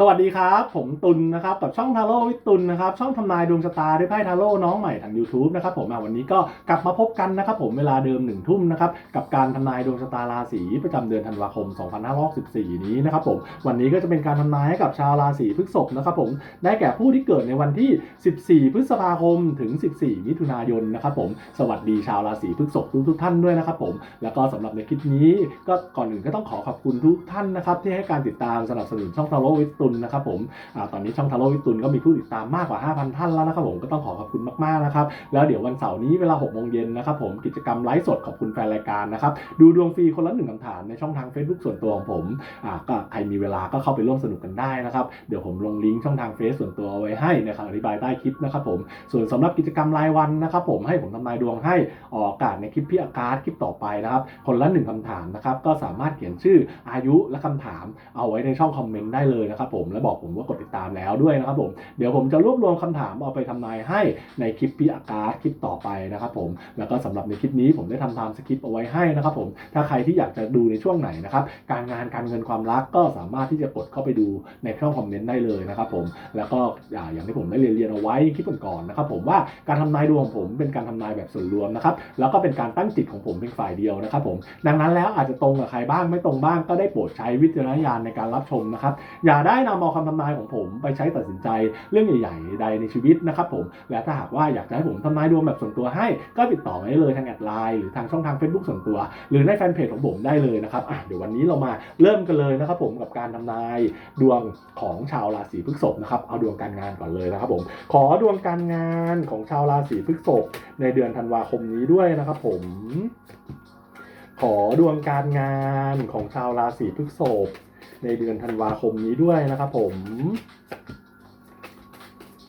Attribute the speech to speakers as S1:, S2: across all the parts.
S1: สวัสดีครับ ผมตุลนะครับกับช่องทาโร่วิตุลนะครับช่องทำนายดวงชะตาด้วยไพ่ทาโร่น้องใหม่ทาง YouTube นะครับผมวันนี้ก็กลับมาพบกันนะครับผมเวลาเดิมหนึ่งทุ่มนะครับกับการทำนายดวงชะตาราศีประจำเดือนธันวาคม 2564 นี้นะครับผมวันนี้ก็จะเป็นการทำนายให้กับชาวราศีพฤษภนะครับผมได้แก่ผู้ที่เกิดในวันที่ 14 พฤษภาคมถึง 14 มิถุนายนนะครับผมสวัสดีชาวราศีพฤษภทุกทุกๆท่านด้วยนะครับผมแล้วก็สำหรับในคลิปนี้ ก็ก่อนอื่นก็ต้องขอขอบคุณทุกท่านนะครับที่ให้การติดตามสนับสนุนช่องทาโร่วิทย์ตุลนะครับผมอตอนนี้ช่องทาโร่วิตุลก็มีผู้ติดตามมากกว่า 5,000 ท่านแล้วนะครับผมก็ต้องขอขอบคุณมากๆนะครับแล้วเดี๋ยววันเสาร์นี้เวลา6โมงเย็นนะครับผมกิจกรรมไลฟ์สดขอบคุณแฟนรายการนะครับดูดวงฟรีคนละหนึ่งคำถามในช่องทาง Facebook ส่วนตัวของผมอ่าก็ใครมีเวลาก็เข้าไปร่วมสนุกกันได้นะครับเดี๋ยวผมลงลิงก์ช่องทางเฟซส่วนตัวไว้ให้ในคำอธิบายใต้คลิปนะครับผมส่วนสำหรับกิจกรรมรายวันนะครับผมให้ผมทำนายดวงให้ออกอากาศในคลิปพี่อากาศคลิปต่อไปนะครับคนละหนึ่งคำถามนะครับก็สามารถเขียนชื่ออายุและคำถามเอาไว้ในช่องคอมเมนต์ได้เลยนะครับผมและบอกผมว่ากดติดตามแล้วด้วยนะครับผมเดี๋ยวผมจะรวบรวมคำถามเอาไปทำนายให้ในคลิปพี่อากาศคลิปต่อไปนะครับผมแล้วก็สำหรับในคลิปนี้ผมได้ทำตามสคริปต์เอาไว้ให้นะครับผมถ้าใครที่อยากจะดูในช่วงไหนนะครับการงานการเงินความรักก็สามารถที่จะกดเข้าไปดูในช่องคอมเมนต์ได้เลยนะครับผมแล้วก็อ่าอย่างที่ผมได้เรียนเรียนเอาไว้คลิปก่อนๆนะครับผมว่าการทำนายดวงของผมเป็นการทำนายแบบส่วนรวมนะครับแล้วก็เป็นการตั้งจิตของผมเป็นฝ่ายเดียวนะครับผมดังนั้นแล้วอาจจะตรงกับใครบ้างไม่ตรงบ้างก็ได้โปรดใช้วิจารณญาณในการรับชมนะครับอย่าได้นำเอาคำทำนายของผมไปใช้ตัดสินใจเรื่องใหญ่ ๆ ใดในชีวิตนะครับผม และถ้าหากว่าอยากจะให้ผมทำนายดวงแบบส่วนตัวให้ ก็ติดต่อมาได้เลยทางแอดไลน์หรือทางช่องทาง Facebook ส่วนตัว หรือในแฟนเพจของผมได้เลยนะครับอะเดี๋ยววันนี้เรามาเริ่มกันเลยนะครับผมกับการทำนายดวงของชาวราศีพฤษภนะครับเอาดวงการงานก่อนเลยนะครับผม ขอดวงการงานของชาวราศีพฤษภในเดือนธันวาคมนี้ด้วยนะครับผม ขอดวงการงานของชาวราศีพฤษภ ในเดือนธันวาคมนี้ด้วยนะครับผม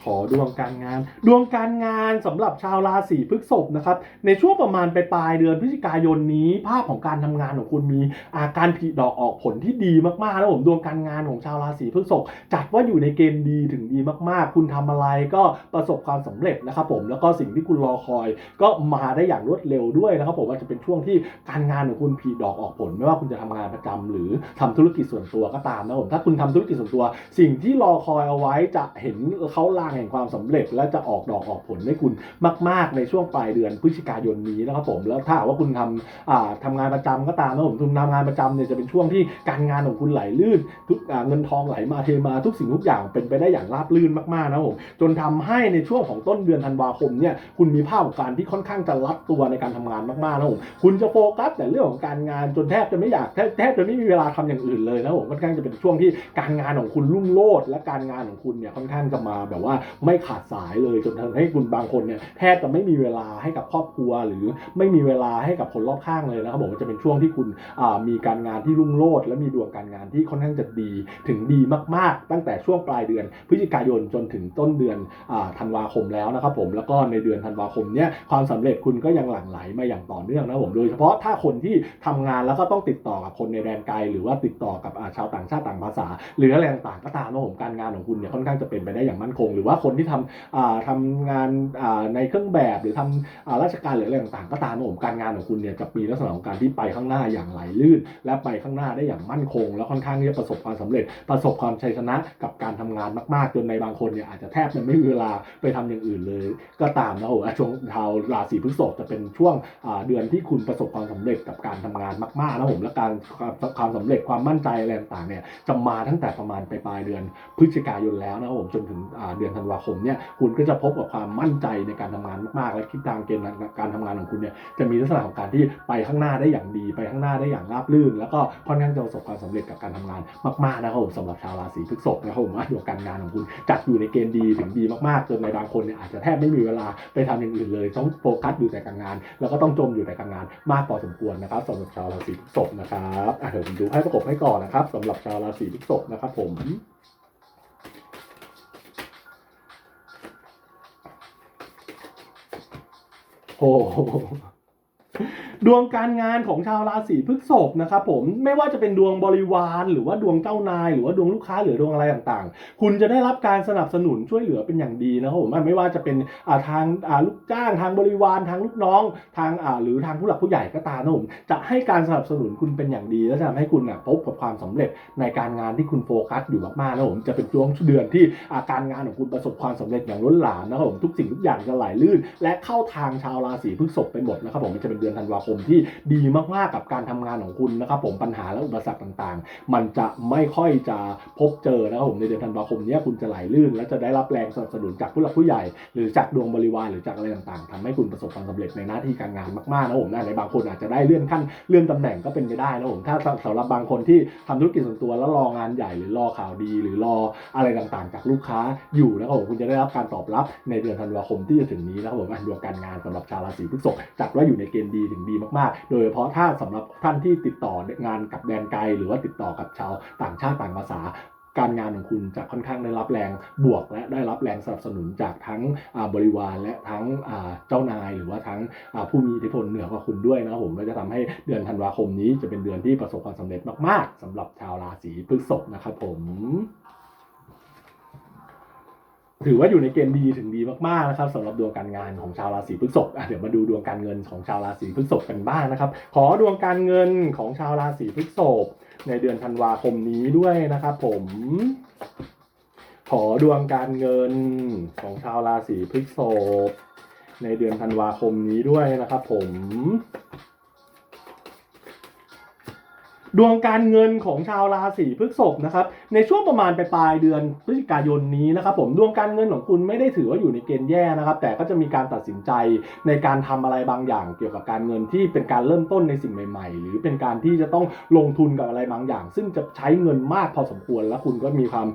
S1: ขอดวงการงาน ดวงการงานสำหรับชาวราศีพฤษภนะครับ ในช่วงประมาณปลายปลายเดือนพฤศจิกายนนี้ ภาพของการทำงานของคุณมีอาการผลิดอกออกผลที่ดีมากๆนะผมดวงการงานของชาวราศีพฤษภจัดว่าอยู่ในเกณฑ์ดีถึงดีมากๆ คุณทำอะไรก็ประสบความสำเร็จนะครับผมแล้วก็สิ่งที่คุณรอคอย ก็มาได้อย่างรวดเร็วด้วยนะครับผมว่าจะเป็นช่วงที่การงานของคุณผลิดอกออกผล ไม่ว่าคุณจะทำงานประจำหรือทำธุรกิจส่วนตัวก็ตามนะผมถ้าคุณทำธุรกิจส่วนตัว สิ่งที่รอคอยเอาไว้จะเห็นเขาลางแห่งความสำเร็จและจะออกดอกออกผลให้คุณมาก ๆ ในช่วงปลายเดือนพฤศจิกายนนี้นะครับผมแล้วถ้าว่าคุณทำอ่าทำงานประจำก็ตามนะผมคุณทำงานประจำเนี่ยจะเป็นช่วงที่การงานของคุณไหลลื่น ทุกเงินทองไหลมาเทมาทุกสิ่งทุกอย่างเป็นไปได้อย่างราบรื่นมากๆนะผมจนทำให้ในช่วงของต้นเดือนธันวาคมเนี่ยคุณมีภาพของการที่ค่อนข้างจะรัดตัวในการทำงานมากๆนะผมคุณจะโฟกัสแต่เรื่องของการงานจนแทบจะไม่อยากแทบแทบจะไม่มีเวลาทำอย่างอื่นเลยนะผมค่อนข้างจะเป็นช่วงที่การงานของคุณรุ่งโรจน์และการงานของคุณเนี่ยค่อนข้างจะมาแบบว่าไม่ขาดสายเลยจนทำให้คุณบางคนเนี่ยแทบจะไม่มีเวลาให้กับครอบครัว หรือไม่มีเวลาให้กับคนรอบข้างเลยนะครับผมจะเป็นช่วงที่คุณมีการงานที่รุ่งโรจน์และมีดวงการงานที่ค่อนข้างจะดีถึงดีมากๆ ตั้งแต่ช่วงปลายเดือน พฤศจิกายนจนถึงต้นเดือนอธันวาคมแล้วนะครับผมแล้วก็ในเดือนธันวาคมเนี่ยความสำเร็จคุณก็ยังหลั่งไหลมาอย่างต่อเนื่องนะครับผมโดยเฉพาะถ้าคนที่ทำงานแล้วก็ต้องติดต่อกับคนในแดนไกล หรือว่าติดต่อกับชาวต่างชาติต่างภาษา หรืออะไรต่างก็ตามนะผมการงานของคุณเนี่ยค่อนข้างจะเป็นไปได้อย่างมั่นคงหรือว่าคนที่ทำอ่าทำงานในเครื่องแบบหรือทำอ่าราชการหรืออะไรต่างๆ ก็ตามนะผมการงานของคุณเนี่ยจะมีลักษณะของการที่ไปข้างหน้าอย่างไหลลื่น และไปข้างหน้าได้อย่างมั่นคง และค่อนข้างที่จะประสบความสำเร็จ ประสบความชัยชนะกับการทำงานมากๆจนในบางคนเนี่ยอาจจะแทบจะไม่มีเวลาไปทำอย่างอื่นเลย ก็ตามนะผมอะช่วงชาวราศีพฤษภจะเป็นช่วงเดือนที่คุณประสบความสำเร็จกับการทำงานมากๆนะผมและการความความสำเร็จความมั่นใจอะไรต่างๆเนี่ยจะมาตั้งแต่ประมาณปลายเดือนพฤศจิกายนแล้วนะครับผมจนถึงเดือนธันวาคมเนี่ยคุณก็จะพบกับความมั่นใจในการทำงานมากๆ และทิศทางเกณฑ์การทำงานของคุณเนี่ยจะมีลักษณะของการที่ไปข้างหน้าได้อย่างดี ไปข้างหน้าได้อย่างราบรื่น แล้วก็ค่อนข้างจะประสบความสำเร็จกับการทำงานมากๆนะครับผมสำหรับชาวราศีพฤษภนะครับผมว่าดวงการงานของคุณจัดอยู่ในเกณฑ์ดีถึงดีมากๆจนในบางคนเนี่ยอาจจะแทบไม่มีเวลาไปทำอย่างอื่นเลย ต้องโฟกัสอยู่แต่การงาน แล้วก็ต้องจมอยู่แต่การงานมากพอสมควรนะครับสำหรับชาวราศีพฤษภนะครับเดี๋ยวผมดูให้ประกบให้ก่อนนะครับสำหรับชาวราศีพฤษภนะครับผม โอ้โห ดวงการงานของชาวราศีพฤษภนะครับผมไม่ว่าจะเป็นดวงบริวารหรือว่าดวงเจ้านาย หรือว่าดวงลูกค้าหรือดวงอะไรต่างๆ คุณจะได้รับการสนับสนุนช่วยเหลือเป็นอย่างดีนะครับผมไม่ว่าจะเป็นทางลูกจ้างทางบริวารทางลูกน้อง ทางหรือทางผู้หลักผู้ใหญ่ก็ตามนะผมจะให้การสนับสนุนคุณเป็นอย่างดี และจะทำให้คุณอะพบกับความสำเร็จในการงานที่คุณโฟกัสอยู่มากๆนะผมจะเป็นช่วงเดือนที่าการงานของคุณประสบความสำเร็จอย่างล้นหลามนะครับผมทุกสิ่งทุกอย่างจะไหลลื่น และเข้าทางชาวราศีพฤษภไปหมดนะครับผมจะเป็นเดือนธันวาคมที่ดีมากๆกับการทำงานของคุณนะครับผมปัญหาและอุปสรรคต่างๆ มันจะไม่ค่อยจะพบเจอนะครับผมในเดือนธันวาคมนี้คุณจะไหลลื่น และจะได้รับแรงสนับสนุนจากผู้หลักผู้ใหญ่ หรือจากดวงบริวารหรือจากอะไรต่างๆทำให้คุณประสบความสำเร็จในหน้าที่การงานมากๆนะผมนะในบางคนอาจจะได้เลื่อนขั้นเลื่อนตำแหน่งก็เป็นไปได้นะผมถ้าสำหรับบางคนที่ทำธุรกิจส่วนตัวแล้วรองานใหญ่หรือรอข่าวดี หรือรออะไรต่างๆ จากลูกค้าอยู่นะครับผมคุณจะได้รับการตอบรับในเดือนธันวาคมที่จะถึงนี้นะครับผมดวงการงานสำหรับชาวราศีพฤษภจัดว่าอยู่ในเกณฑ์ดีถึงดีมากๆ โดยเฉพาะถ้าสำหรับท่านที่ติดต่องานกับแดนไกล หรือว่าติดต่อกับชาวต่างชาติต่างภาษาการงานของคุณจะค่อนข้างได้รับแรงบวก และได้รับแรงสนับสนุนจากทั้งบริวารและทั้งเจ้านาย หรือว่าทั้งผู้มีอิทธิพลเหนือกว่าคุณด้วยนะผมก็จะทำให้เดือนธันวาคมนี้จะเป็นเดือนที่ประสบความสำเร็จมาก ๆสำหรับชาวราศีพฤษภนะครับผม ถือว่าอยู่ในเกณฑ์ดีถึงดีมากๆนะครับสำหรับดวงการงานของชาวราศีพฤษภเดี๋ยวมาดูดวงการเงินของชาวราศีพฤษภกันบ้างนะครับ ขอดวงการเงินของชาวราศีพฤษภในเดือนธันวาคมนี้ด้วยนะครับ ผม ขอดวงการเงินของชาวราศีพฤษภในเดือนธันวาคมนี้ด้วยนะครับ ผม ดวงการเงินของชาวราศีพฤษภนะครับในช่วงประมาณปลายเดือนพฤศจิกายนนี้นะครับผมดวงการเงินของคุณไม่ได้ถือว่าอยู่ในเกณฑ์แย่นะครับ แต่ก็จะมีการตัดสินใจในการทำอะไรบางอย่าง เกี่ยวกับการเงินที่เป็นการเริ่มต้นในสิ่งใหม่ ๆ หรือเป็นการที่จะต้องลงทุนกับอะไรบางอย่าง ซึ่งจะใช้เงินมากพอสมควร และคุณก็มีความ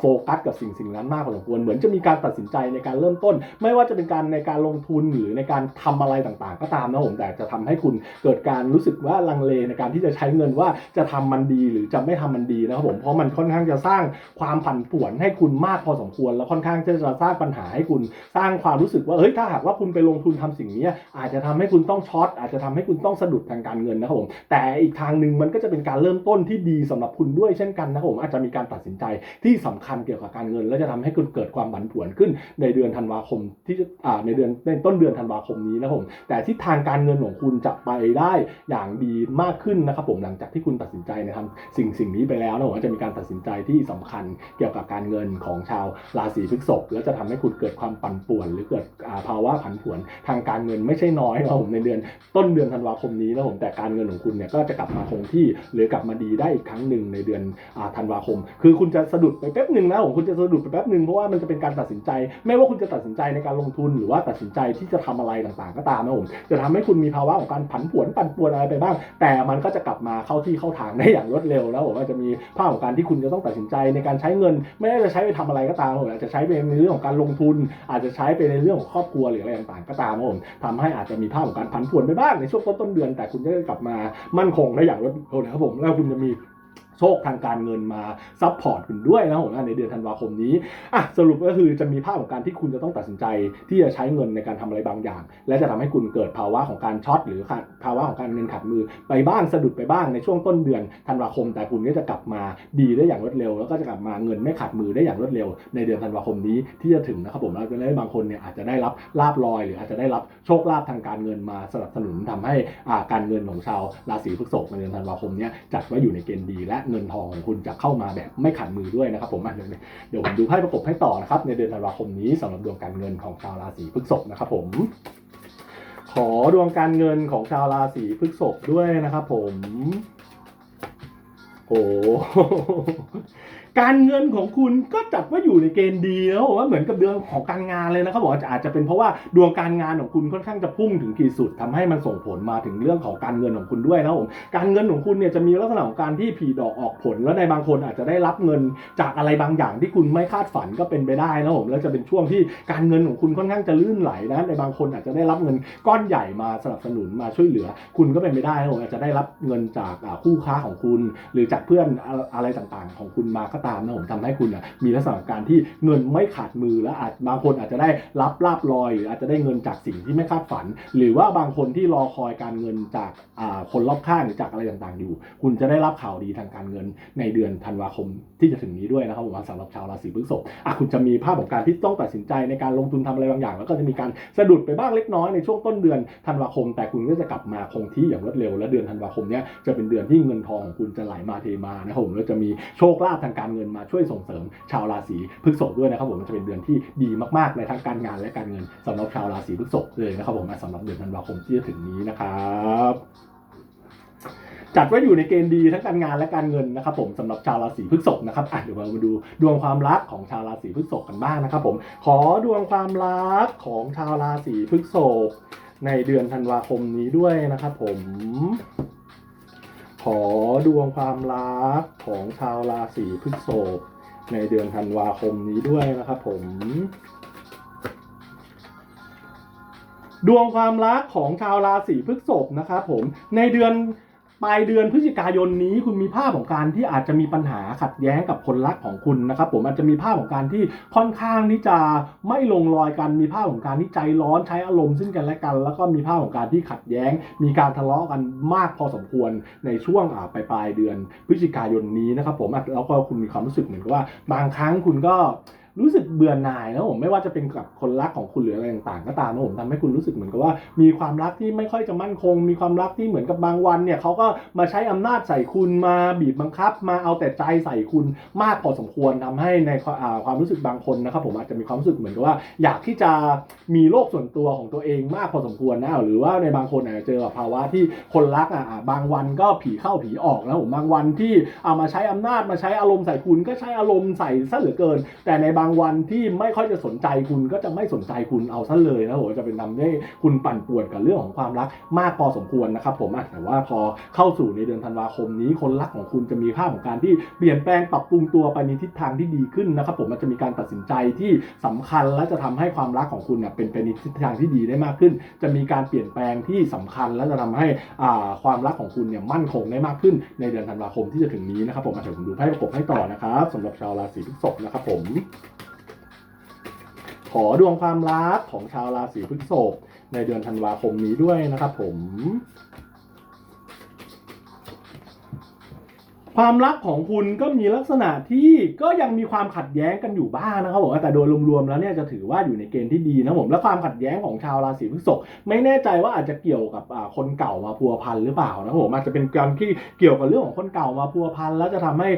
S1: โฟกัสกับสิ่งสิ่งนั้นมากพอสมควร เหมือนจะมีการตัดสินใจในการเริ่มต้น ไม่ว่าจะเป็นการในการลงทุนหรือในการทำอะไรต่างๆ ก็ตามนะผมแต่จะทำให้คุณเกิดการรู้สึกว่าลังเลในการที่จะใช้เงินว่าจะทำมันดีหรือจะไม่ทำมันดีนะครับผมเพราะมันค่อนข้างจะสร้างความผันผวนให้คุณมากพอสมควร แล้วค่อนข้างที่จะสร้างปัญหาให้คุณสร้างความรู้สึกว่าเฮ้ยถ้าหากว่าคุณไปลงทุนทำสิ่งนี้อาจจะทำให้คุณต้องช็อตอาจจะทำให้คุณต้องสะดุดทางการเงินนะครับผมแต่อีกทางหนึ่งมันก็จะเป็นการเริ่มต้นที่ดีสำหรับคุณด้วยเช่นกันนะครับผมอาจจะมีการตัดสินใจที่สำคัญเกี่ยวกับการเงิน และจะทำให้คุณเกิดความผันผวนขึ้นในเดือนธันวาคมที่อ่าในเดือนในต้นเดือนธันวาคมนี้นะครับผมแต่ทิศทางการเงินของคุณจะไปได้อย่างดีมากขึ้นนะครับผมหลังจากที่คุณตัดสินใจในทำสิ่งสิ่งนี้ไปแล้วนะผมว่าจะมีการตัดสินใจที่สำคัญเกี่ยวกับการเงินของชาวราศีพฤษภแล้วจะทำให้คุณเกิดความปั่นป่วน หรือเกิดภาวะผันผวนทางการเงินไม่ใช่น้อยนะครับผมในเดือนต้นเดือนธันวาคมนี้นะผมแต่การเงินของคุณเนี่ยก็จะกลับมาคงที่หรือกลับมาดีได้อีกครั้งหนึ่งในเดือนอธันวาคม คือคุณจะสะดุดไปแป๊บหนึ่งนะผมคุณจะสะดุดไปแป๊บหนึ่งเพราะว่ามันจะเป็นการตัดสินใจ ไม่ว่าคุณจะตัดสินใจในการลงทุน หรือว่าตัดสินใจที่จะทำอะไรต่างๆ ก็ตามนะผมจะทำให้คุณมีภาวะของการผันผวนปั่นป่วนอะไรไปบ้าง แต่มันก็จะกลับมาเข้าที่เข้าทางได้อย่างรวดเร็ว แล้วผมว่าจะมีภาพของการที่คุณจะต้องตัดสินใจในการใช้เงิน ไม่ได้จะใช้ไปทำอะไรก็ตามผมอาจจะใช้ไปในเรื่องของการลงทุน อาจจะใช้ไปในเรื่องของครอบครัวหรืออะไรต่างๆก็ตามนะผมทำให้อาจจะมีภาพของการผันผวนไปบ้างในช่วงต้นต้นเดือน แต่คุณจะกลับมามั่นคงได้อย่างรวดเร็วนะครับผมแล้วคุณจะมี โชคทางการเงินมาซัพพอร์ตคุณด้วยนะผมในเดือนธันวาคมนี้อะสรุปก็คือจะมีภาพของการที่คุณจะต้องตัดสินใจที่จะใช้เงินในการทำอะไรบางอย่าง และจะทำให้คุณเกิดภาวะของการช็อตหรือขาดภาวะของการเงินขาดมือไปบ้างสะดุดไปบ้างในช่วงต้นเดือนธันวาคม แต่คุณก็จะกลับมาดีได้อย่างรวดเร็ว แล้วก็จะกลับมาเงินไม่ขาดมือได้อย่างรวดเร็ว ในเดือนธันวาคมนี้ที่จะถึงนะครับผมแล้วจะได้บางคนเนี่ยอาจจะได้รับลาบลอย หรืออาจจะได้รับโชคลาภทางการเงินมาสนับสนุนทำให้อ่าการเงินของชาวราศีพฤษภในเดือนธันวาคมเนี้ยจัดว่าอยู่ในเกณฑ์ดีและเงินทองของคุณจะเข้ามาแบบไม่ขันมือด้วยนะครับผมอะเดี๋ยวเดี๋ยวผมดูไพ่ประกบให้ต่อนะครับในเดือนธันวาคมนี้สำหรับดวงการเงินของชาวราศีพฤษภนะครับผมขอดวงการเงินของชาวราศีพฤษภด้วยนะครับผมโอ้ การเงินของคุณก็จัดว่าอยู่ในเกณฑ์ดีแล้วว่าเหมือนกับเดือนของการงานเลยนะครับบอกว่าอาจจะเป็นเพราะว่าดวงการงานของคุณค่อนข้างจะพุ่งถึงขีดสุดทำให้มันส่งผลมาถึงเรื่องของการเงินของคุณด้วยนะครับผมการเงินของคุณเนี่ยจะมีลักษณะของการที่ผีดอกออกผล แล้วในบางคนอาจจะได้รับเงินจากอะไรบางอย่างที่คุณไม่คาดฝันก็เป็นไปได้นะครับผมแล้วจะเป็นช่วงที่การเงินของคุณค่อนข้างจะลื่นไหลนะในบางคนอาจจะได้รับเงินก้อนใหญ่มาสนับสนุนมาช่วยเหลือ คุณก็เป็นไปได้นะครับผมอาจจะได้รับเงินจากคู่ค้าของคุณ หรือจากเพื่อนอะอะไรต่างๆ ของคุณมาก็ตามตามนะผมทำให้คุณอะมีลักษณะการที่เงินไม่ขาดมือและอาจบางคนอาจจะได้รับลาบลอยหรืออาจจะได้เงินจากสิ่งที่ไม่คาดฝัน หรือว่าบางคนที่รอคอยการเงินจากคนรอบข้างหรือจากอะไรต่างๆอยู่ คุณจะได้รับข่าวดีทางการเงินในเดือนธันวาคมที่จะถึงนี้ด้วยนะครับผมสำหรับชาวราศีพฤษภอะคุณจะมีภาพของการที่ต้องตัดสินใจในการลงทุนทำอะไรบางอย่าง แล้วก็จะมีการสะดุดไปบ้างเล็กน้อยในช่วงต้นเดือนธันวาคม แต่คุณก็จะกลับมาคงที่อย่างรวดเร็วและเดือนธันวาคมเนี้ยจะเป็นเดือนที่เงินทองของคุณจะไหลมาเทมานะครับผมแล้วจะมีโชคลาภทางการเงินมาช่วยส่งเสริมชาวราศีพฤษภด้วยนะครับผมมันจะเป็นเดือนที่ดีมากๆในทั้งการงานและการเงินสำหรับชาวราศีพฤษภเลยนะครับผมสำหรับเดือนธันวาคมที่จะถึงนี้นะครับจัดไว้อยู่ในเกณฑ์ดีทั้งการงานและการเงินนะครับผมสำหรับชาวราศีพฤษภนะครับอะเดี๋ยวเรามาดูดวงความรักของชาวราศีพฤษภกันบ้างนะครับผมขอดวงความรักของชาวราศีพฤษภในเดือนธันวาคมนี้ด้วยนะครับผม ขอดวงความรักของชาวราศีพฤษภในเดือนธันวาคมนี้ด้วยนะครับผม ดวงความรักของชาวราศีพฤษภนะครับผมในเดือน ปลายเดือนพฤศจิกายนนี้คุณมีภาพของการที่อาจจะมีปัญหาขัดแย้งกับคนรักของคุณนะครับผมอาจจะมีภาพของการที่ค่อนข้างที่จะไม่ลงรอยกันมีภาพของการที่ใจร้อนใช้อารมณ์ซึ่งกันและกัน แล้วก็มีภาพของการที่ขัดแย้ง มีการทะเลาะกันมากพอสมควรในช่วงปลายปลายเดือนพฤศจิกายนนี้นะครับผมแล้วก็คุณมีความรู้สึกเหมือนกับว่าบางครั้งคุณก็ รู้สึกเบื่อหน่ายนะผมไม่ว่าจะเป็นกับคนรักของคุณหรืออะไรต่างๆก็ตามนะผมทำให้คุณรู้สึกเหมือนกับว่า มีความรักที่ไม่ค่อยจะมั่นคง มีความรักที่เหมือนกับบางวันเนี่ยเขาก็มาใช้อำนาจใส่คุณมาบีบบังคับ มาเอาแต่ใจใส่คุณมากพอสมควรทำให้ในความรู้สึกบางคนนะครับผมอาจจะมีความรู้สึกเหมือนกับว่า อยากที่จะมีโลกส่วนตัวของตัวเองมากพอสมควรนะหรือว่าในบางคนอาจจะเจอกับภาวะที่คนรักอะบางวันก็ผีเข้าผีออกนะผมบางวันที่เอามาใช้อำนาจมาใช้อารมณ์ใส่คุณก็ใช้อารมณ์ใส่ซะเหลือเกิน แต่ในบางวันที่ไม่ค่อยจะสนใจคุณก็จะไม่สนใจคุณเอาซะเลยนะผมจะเป็นทำให้คุณปั่นป่วนกับเรื่องของความรักมากพอสมควรนะครับผมแต่ว่าพอเข้าสู่ในเดือนธันวาคมนี้คนรักของคุณจะมีภาพของการที่เปลี่ยนแปลงปรับปรุงตัวไปในทิศทางที่ดีขึ้นนะครับผมมันจะมีการตัดสินใจที่สำคัญและจะทำให้ความรักของคุณเนี่ยเป็นไปในทิศทางที่ดีได้มากขึ้น จะมีการเปลี่ยนแปลงที่สำคัญและจะทำให้อ่าความรักของคุณเนี่ยมั่นคงได้มากขึ้นในเดือนธันวาคมที่จะถึงนี้นะครับผมอะเดี๋ยวผมดูไพ่ประกบให้ต่อนะครับสำหรับชาวราศีพฤษภนะครับผม ขอดวงความรักของชาวราศีพฤษภในเดือนธันวาคมนี้ด้วยนะครับผม ความรักของคุณก็มีลักษณะที่ก็ยังมีความขัดแย้งกันอยู่บ้างนะครับผมแต่โดยรวมๆแล้วเนี่ยจะถือว่าอยู่ในเกณฑ์ที่ดีนะผมและความขัดแย้งของชาวราศีพฤษภไม่แน่ใจว่าอาจจะเกี่ยวกับคนเก่ามาพัวพันหรือเปล่านะครับผมอาจจะเป็นการที่เกี่ยวกับเรื่องของคนเก่ามาพัวพันแล้วจะทำให้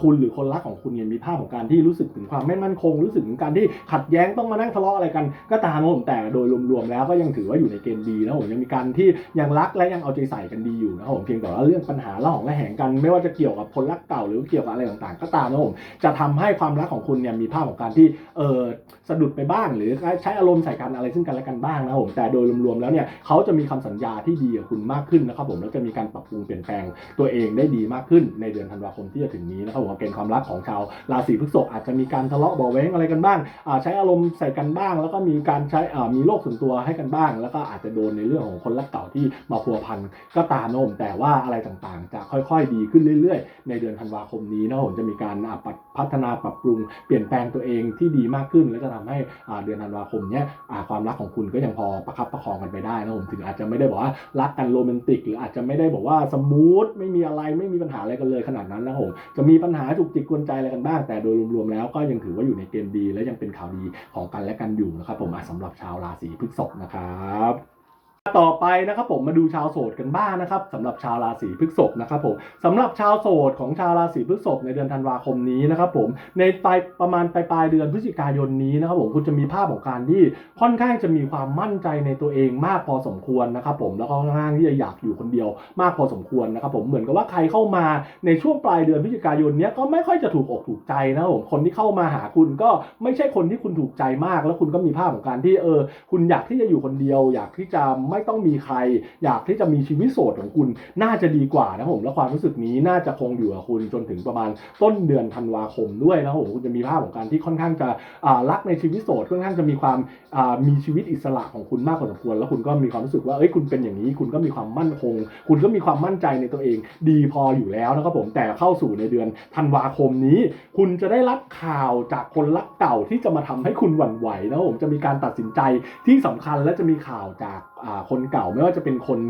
S1: คุณหรือคนรักของคุณเนี่ยมีภาพของการที่รู้สึกถึงความไม่มั่นคง รู้สึกถึงการที่ขัดแย้งต้องมานั่งทะเลาะอะไรกัน ก็ตามนะผมแต่โดยรวมๆแล้วก็ยังถือว่าอยู่ในเกณฑ์ดีนะผมยังมีการที่ยังรักและยังเอาใจใส่กันดีอยู่นะผมเพียงแต่ว่าเรื่องปัญหาเล่าของระแหงกันไม่ว่าจะเกี่ยวกับคนรักเก่าหรือเกี่ยวกับอะไรต่างๆ ก็ตามนะผมจะทำให้ความรักของคุณเนี่ยมีภาพของการที่เออสะดุดไปบ้าง หรือใช้อารมณ์ใส่กันอะไรซึ่งกันและกันบ้างนะครับผมแต่โดยรวมๆแล้วเนี่ยเขาจะมีคำสัญญาที่ดีกับคุณมากขึ้นนะครับผมแล้วจะมีการปรับปรุงเปลี่ยนแปลงตัวเองได้ดีมากขึ้นในเดือนธันวาคมที่จะถึงนี้นะครับผมเกณฑ์ความรักของชาวราศีพฤษภอาจจะมีการทะเลาะเบาแว้งอะไรกันบ้างใช้อารมณ์ใส่กันบ้าง แล้วก็มีการใช้มีโลกส่วนตัวให้กันบ้าง แล้วก็อาจจะโดนในเรื่องของคนรักเก่าที่มาพัวพันก็ตามนะผมแต่ว่าอะไรต่างๆ จะค่อยๆ ดีขึ้นเรื่อยในเดือนธันวาคมนี้นะผมจะมีการปรับพัฒนาปรับปรุงเปลี่ยนแปลงตัวเองที่ดีมากขึ้น และจะทำให้เดือนธันวาคมเนี้ยความรักของคุณก็ยังพอประคับประคองกันไปได้นะผมถึงอาจจะไม่ได้บอกว่ารักกันโรแมนติก หรืออาจจะไม่ได้บอกว่าสมูทไม่มีอะไรไม่มีปัญหาอะไรกันเลยขนาดนั้นนะผมจะมีปัญหาจุกจิกกวนใจอะไรกันบ้าง แต่โดยรวมๆแล้วก็ยังถือว่าอยู่ในเกณฑ์ดี และยังเป็นข่าวดีของกันและกันอยู่นะครับผมสำหรับชาวราศีพฤษภนะครับ ต่อไปนะครับผมมาดูชาวโสดกันบ้างนะครับสำหรับชาวราศีพฤษภนะครับผมสำหรับชาวโสดของชาวราศีพฤษภในเดือนธันวาคมนี้นะครับผมในปลายประมาณปลายปลายเดือนพฤศจิกายนนี้นะครับผมคุณจะมีภาพของการที่ค่อนข้างจะมีความมั่นใจในตัวเองมากพอสมควรนะครับผมแล้วก็ค่อนข้างที่จะอยากอยู่คนเดียวมากพอสมควรนะครับผมเหมือนกับว่าใครเข้ามาในช่วงปลายเดือนพฤศจิกายนนี้ก็ไม่ค่อยจะถูกอกถูกใจนะครับผมคนที่เข้ามาหาคุณก็ไม่ใช่คนที่คุณถูกใจมาก แล้วคุณก็มีภาพของการที่เออคุณอยากที่จะอยู่คนเดียว อยากที่จะไไม่ต้องมีใคร อยากที่จะมีชีวิตโสดของคุณ น่าจะดีกว่านะครับผมและความรู้สึกนี้น่าจะคงอยู่กับคุณจนถึงประมาณต้นเดือนธันวาคมด้วยนะครับผมคุณจะมีภาพของการที่ค่อนข้างจะรักในชีวิตโสดค่อนข้างจะมีความมีชีวิตอิสระของคุณมากพอสมควรแล้วคุณก็มีความรู้สึกว่าเอ้ยคุณเป็นอย่างนี้ คุณก็มีความมั่นคง คุณก็มีความมั่นใจในตัวเอง ดีพออยู่แล้วนะครับผมแต่เข้าสู่ในเดือนธันวาคมนี้ คุณจะได้รับข่าวจากคนรักเก่าที่จะมาทำให้คุณหวั่นไหวนะครับผมจะมีการตัดสินใจที่สำคัญและจะมีข่าวจาก คนเก่าไม่ว่าจะเป็นคน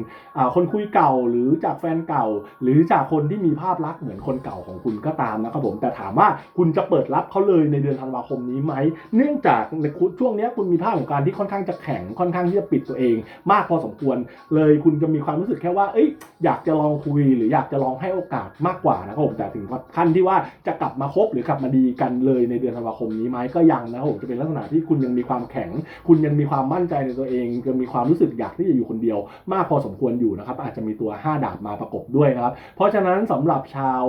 S1: คนคุยเก่าหรือจากแฟนเก่า หรือจากคนที่มีภาพลักษณ์เหมือนคนเก่าของคุณก็ตามนะครับผมแต่ถามว่าคุณจะเปิดรับเขาเลยในเดือนธันวาคมนี้ไหม เนื่องจากในช่วงนี้คุณมีภาพของการที่ค่อนข้างจะแข็งค่อนข้างที่จะปิดตัวเอง มากพอสมควร เลยคุณจะมีความรู้สึกแค่ว่าเอ้ยอยากจะลองคุยหรืออยากจะลองให้โอกาสมากกว่านะครับผมแต่ถึงขั้นที่ว่าจะกลับมาคบหรือกลับมาดีกันเลยในเดือนธันวาคมนี้ไหมก็ยังนะครับผมจะเป็นลักษณะที่คุณยังมีความแข็ง คุณยังมีความมั่นใจในตัวเองยังมีความรู้สึกอยากที่จะอยู่คนเดียว มากพอสมควรอยู่นะครับ อาจจะมีตัว 5 ดาบมาประกบด้วยนะครับ เพราะฉะนั้นสำหรับชาว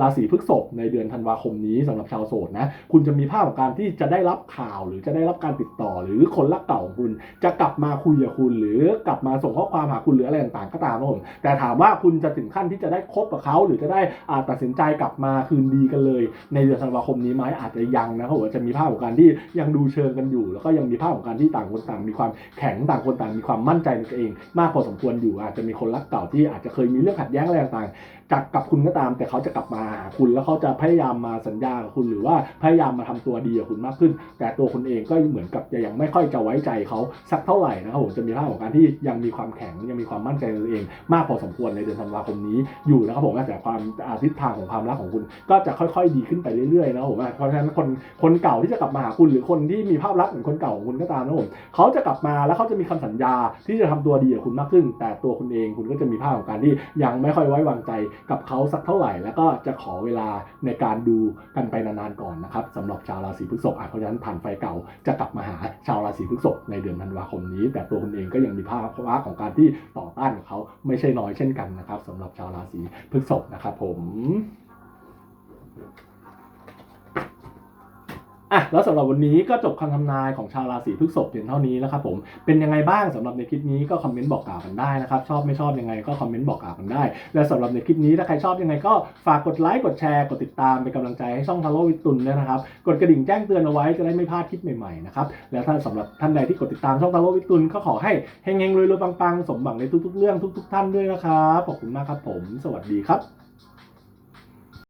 S1: ราศีพฤษภในเดือนธันวาคมนี้สำหรับชาวโสดนะ คุณจะมีภาพของการที่จะได้รับข่าวหรือจะได้รับการติดต่อ หรือคนรักเก่าของคุณจะกลับมาคุยกับคุณ หรือกลับมาส่งข้อความหาคุณหรืออะไรต่างๆก็ตามนะผมแต่ถามว่าคุณจะถึงขั้นที่จะได้คบกับเขาหรือจะได้อ่าตัดสินใจกลับมาคืนดีกันเลย ในเดือนธันวาคมนี้ไหมอาจจะยังนะครับผมจะมีภาพของการที่ยังดูเชิงกันอยู่ แล้วก็ยังมีภาพของการที่ต่างคนต่างมีความแข็งต่างคนต่างมีความมั่นใจในตัวเอง มากพอสมควรอยู่อาจจะมีคนรักเก่าที่อาจจะเคยมีเรื่องขัดแย้งอะไรต่าง จากกับคุณก็ตาม แต่เขาจะกลับมาหาคุณแล้วเขาจะพยายามมาสัญญากับคุณหรือว่าพยายามมาทำตัวดีกับคุณมากขึ้น แต่ตัวคุณเองก็เหมือนกับจะยังไม่ค่อยจะไว้ใจเขาสักเท่าไหร่นะครับผมจะมีภาพของการที่ยังมีความแข็งยังมีความมั่นใจในตัวเอง มากพอสมควรในเดือนธันวาคมนี้อยู่นะครับผมแต่ความอทิศทางของความรักของคุณ ก็จะค่อย ๆ ดีขึ้นไปเรื่อยๆนะครับผมเพราะฉะนั้นคนคนเก่าที่จะกลับมาหาคุณหรือคนที่มีภาพลักษณ์เหมือนคนเก่าของคุณก็ตามนะครับผมเขาจะกลับมาแล้วเขาจะมีคำสัญญาที่จะทำตัวดีกับคุณมากขึ้น แต่ตัวคุณเองคุณก็จะมีภาพของการที่ยังไม่ค่อยไว้วางใจกับเขาสักเท่าไหร่ แล้วก็จะขอเวลาในการดูกันไปนานๆก่อนนะครับสำหรับชาวราศีพฤษภเพราะฉะนั้นผ่านไฟเก่าจะกลับมาหาชาวราศีพฤษภในเดือนธันวาคมนี้ แต่ตัวคุณเองก็ยังมีภาพลักษณ์ของการที่ต่อต้านกับเขาไม่ใช่น้อยเช่นกันนะครับสำหรับชาวราศีพฤษภนะครับผม อะแล้วสำหรับวันนี้ก็จบคำทำนายของชาวราศีพฤษภเพียงเท่านี้นะครับผมเป็นยังไงบ้างสำหรับในคลิปนี้ก็คอมเมนต์บอกกล่าวกันได้นะครับชอบไม่ชอบยังไงก็คอมเมนต์บอกกล่าวกันได้ และสำหรับในคลิปนี้ถ้าใครชอบยังไงก็ฝากกดไลค์กดแชร์กดติดตามเป็นกำลังใจให้ช่องทาโร่วิตุนด้วยนะครับกดกระดิ่งแจ้งเตือนเอาไว้จะได้ไม่พลาดคลิปใหม่ๆนะครับและถ้าสำหรับท่านใดที่กดติดตามช่องทาโร่วิตุนก็ขอให้เฮงๆรวยๆปังๆสมหวังในทุกๆ เรื่องทุก ๆ ท่านด้วยนะครับขอบคุณมากครับผม สวัสดีครับ